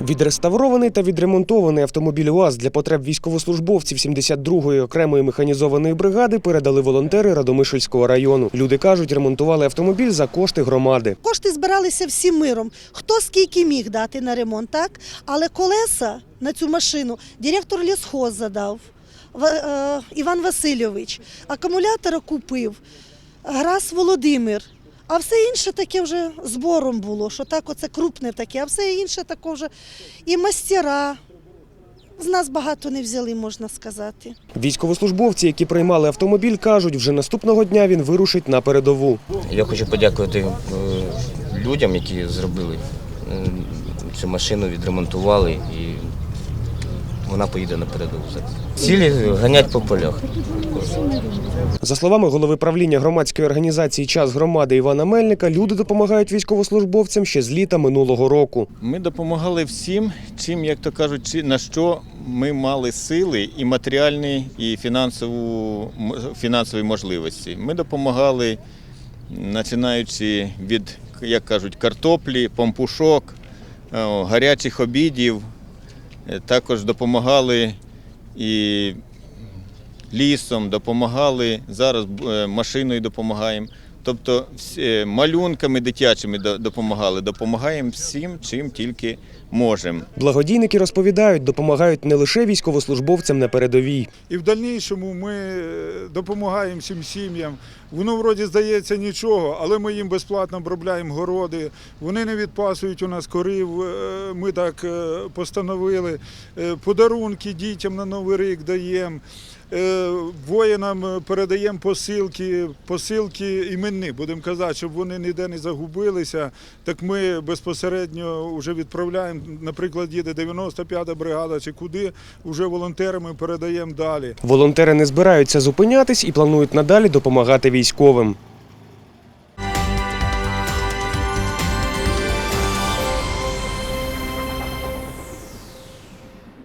Відреставрований та відремонтований автомобіль УАЗ для потреб військовослужбовців 72-ї окремої механізованої бригади передали волонтери Радомишльського району. Люди кажуть, ремонтували автомобіль за кошти громади. Кошти збиралися всім миром. Хто скільки міг дати на ремонт, так? Але колеса на цю машину директор лісхоз задав е, Іван Васильович. Акумулятора купив Грас Володимир. А все інше таке вже збором було, що так оце крупне таке, а все інше таке вже і мастера. З нас багато не взяли, можна сказати. Військовослужбовці, які приймали автомобіль, кажуть, вже наступного дня він вирушить на передову. Я хочу подякувати е, людям, які зробили е, цю машину, відремонтували і вона поїде на передову. Цілі ганять по полях. За словами голови правління громадської організації Час громади Івана Мельника, люди допомагають військовослужбовцям ще з літа минулого року. Ми допомагали всім, чим, як то кажуть, на що ми мали сили і матеріальні, і фінансову, фінансові можливості. Ми допомагали, починаючи від, як кажуть, картоплі, помпушок, е, гарячих обідів. Е, Також допомагали і лісом, допомагали, зараз е, машиною допомагаємо. Тобто е, малюнками дитячими допомагали, допомагаємо всім, чим тільки можемо. Благодійники розповідають, допомагають не лише військовослужбовцям на передовій. І в дальнішому ми е, допомагаємо всім сім'ям. Воно вроді здається нічого, але ми їм безплатно обробляємо городи. Вони не відпасують у нас корів. е, Ми так постановили. Подарунки дітям на Новий рік даємо. Воїнам передаємо посилки, посилки іменні, будемо казати, щоб вони ніде не загубилися. Так ми безпосередньо вже відправляємо. Наприклад, їде 95-та бригада чи куди, вже волонтерами передаємо далі. Волонтери не збираються зупинятись і планують надалі допомагати військовим.